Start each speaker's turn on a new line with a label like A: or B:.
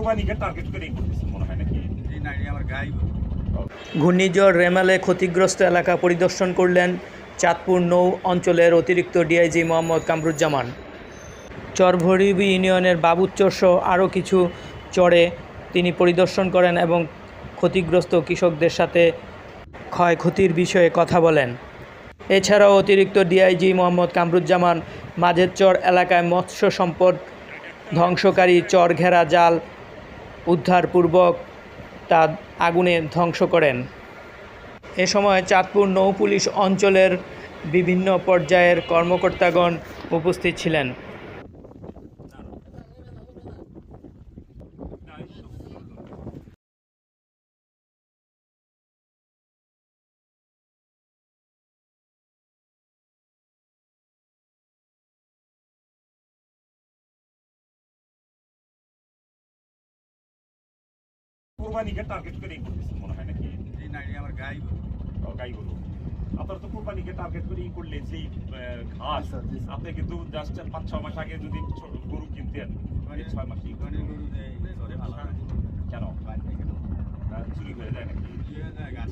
A: কোরবানিকে target করেই করতেছেন মনে হয় নাকি?
B: আমার গাই
C: ঘূর্ণিঝড় রেমালে ক্ষতিগ্রস্ত এলাকা পরিদর্শন করলেন চাঁদপুর নৌ অঞ্চলের অতিরিক্ত ডিআইজি মোহাম্মদ কামরুজ্জামান। চরভরিবি ইউনিয়নের বাবুচর সহ আরও কিছু চরে তিনি পরিদর্শন করেন এবং ক্ষতিগ্রস্ত কৃষকদের সাথে ক্ষয়ক্ষতির বিষয়ে কথা বলেন। এছাড়াও অতিরিক্ত ডিআইজি মোহাম্মদ কামরুজ্জামান মাঝের চর এলাকায় মৎস্য সম্পদ ধ্বংসকারী চর ঘেরা জাল উদ্ধারপূর্বক তা আগুনে ধ্বংস করেন। এ সময় চাঁদপুর নৌ পুলিশ অঞ্চলের বিভিন্ন পর্যায়ের কর্মকর্তাগণ উপস্থিত ছিলেন।
A: কোরবানিকে টার্গেট করেই করতেছেন মনে হয় নাকি?
B: আমার গাই
A: গরু। গাই গরু। আপনারা তো কোরবানিকে টার্গেট করেই করলে যেই আহ, ঘাস। আপনি কিন্তু জাস্ট পাঁচ ছ মাস আগে যদি ছোট গরু কিনতেন ছয় মাস কেন? চুরি হয়ে যায় নাকি?
B: গাছ।